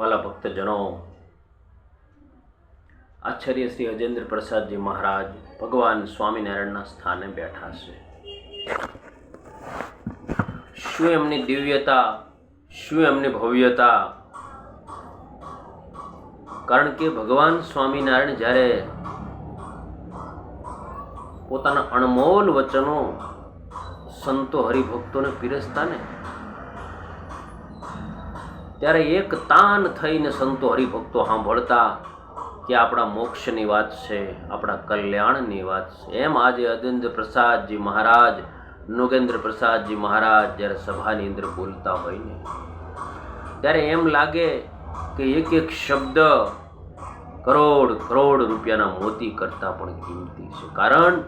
વાલા ભક્તજનો, આચાર્ય શ્રી અજેન્દ્ર પ્રસાદજી મહારાજ ભગવાન સ્વામિનારાયણના સ્થાને બેઠા છે. શું એમની દિવ્યતા, શું એમની ભવ્યતા? કારણ કે ભગવાન સ્વામિનારાયણ જ્યારે પોતાના અણમોલ વચનો સંતો હરિભક્તોને પીરસતા ને ત્યારે એક તાન થઈને સંતો હરિભક્તો સાંભળતા કે આપણા મોક્ષની વાત છે, આપણા કલ્યાણની વાત છે. એમ આજે અદેન્દ્ર પ્રસાદજી મહારાજ, નોગેન્દ્ર પ્રસાદજી મહારાજ જ્યારે સભાની અંદર બોલતા હોય ને, ત્યારે એમ લાગે કે એક એક શબ્દ કરોડ કરોડ રૂપિયાના મોતી કરતાં પણ કિંમતી છે. કારણ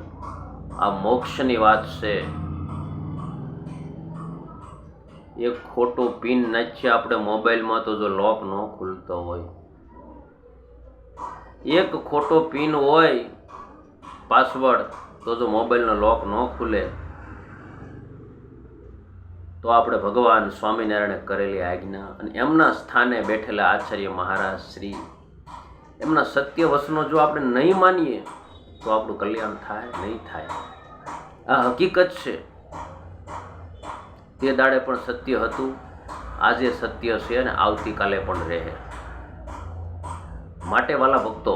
આ મોક્ષની વાત છે એક ખોટો પિન નાખીએ આપણે મોબાઈલમાં તો જો લોક ન ખુલતો હોય. એક ખોટો પિન હોય, પાસવર્ડ, તો જો મોબાઈલનો લોક ન ખુલે. તો આપણે ભગવાન સ્વામિનારાયણે કરેલી આજ્ઞા અને એમના સ્થાને બેઠેલા આચાર્ય મહારાજ શ્રી, એમના સત્ય વસનો જો આપણે નહીં માનીએ, તો આપણું કલ્યાણ થાય, નહીં થાય. આ હકીકત છે. તે દાડે પણ સત્ય હતું. આજે સત્ય છે અને આવતીકાલે પણ રહે. માટે વાલા ભક્તો,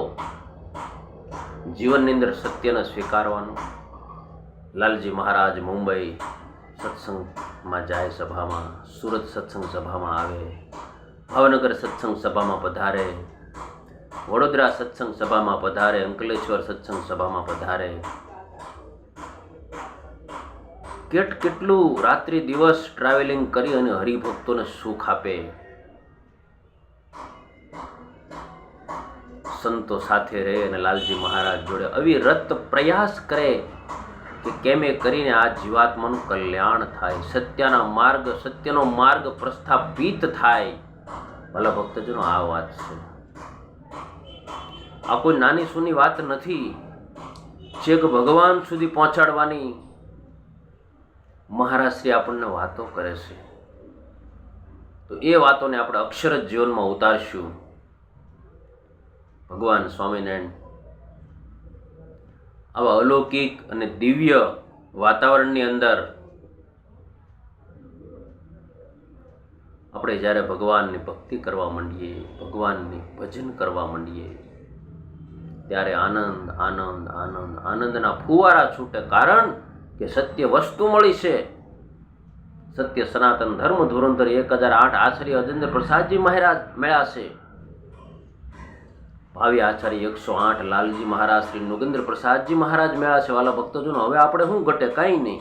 જીવનની અંદર સત્યને સ્વીકારવાનું. લાલજી મહારાજ મુંબઈ સત્સંગમાં જાય સભામાં, સુરત સત્સંગ સભામાં આવે, ભાવનગર સત્સંગ સભામાં પધારે, વડોદરા સત્સંગ સભામાં પધારે, અંકલેશ્વર સત્સંગ સભામાં પધારે કેટ કેટલું રાત્રિ દિવસ ટ્રાવેલિંગ કરી અને હરિભક્તોને સુખ આપે? સંતો સાથે રહે અને લાલજી મહારાજ જોડે અવિરત પ્રયાસ કરે કે કેમે કરીને આ જીવાત્માનું કલ્યાણ થાય, સત્યના માર્ગ, સત્યનો માર્ગ પ્રસ્થાપિત થાય. ભલા ભક્તજનો, આ વાત છે. આ કોઈ નાની સૂની વાત નથી. છેક ભગવાન સુધી પહોંચાડવાની મહારાજશ્રી આપણને વાતો કરે છે. તો એ વાતોને આપણે અક્ષર જ જીવનમાં ઉતારશું. ભગવાન સ્વામિનારાયણ, આવા અલૌકિક અને દિવ્ય વાતાવરણની અંદર આપણે જ્યારે ભગવાનની ભક્તિ કરવા માંડીએ, ભગવાનની ભજન કરવા માંડીએ, ત્યારે આનંદ આનંદ આનંદ, આનંદના ફુવારા છૂટે. કારણ કે સત્ય વસ્તુ મળી છે. સત્ય સનાતન ધર્મ ધુરંધર એક હજાર આઠ આચાર્ય અજેન્દ્ર પ્રસાદજી મહારાજ મળ્યા છે. ભાવિ આચાર્ય એકસો આઠ લાલજી મહારાજ શ્રી નુગેન્દ્ર પ્રસાદજી મહારાજ મેળા છે. વાલા ભક્તજનો, હવે આપણે શું ઘટે? કાંઈ નહીં.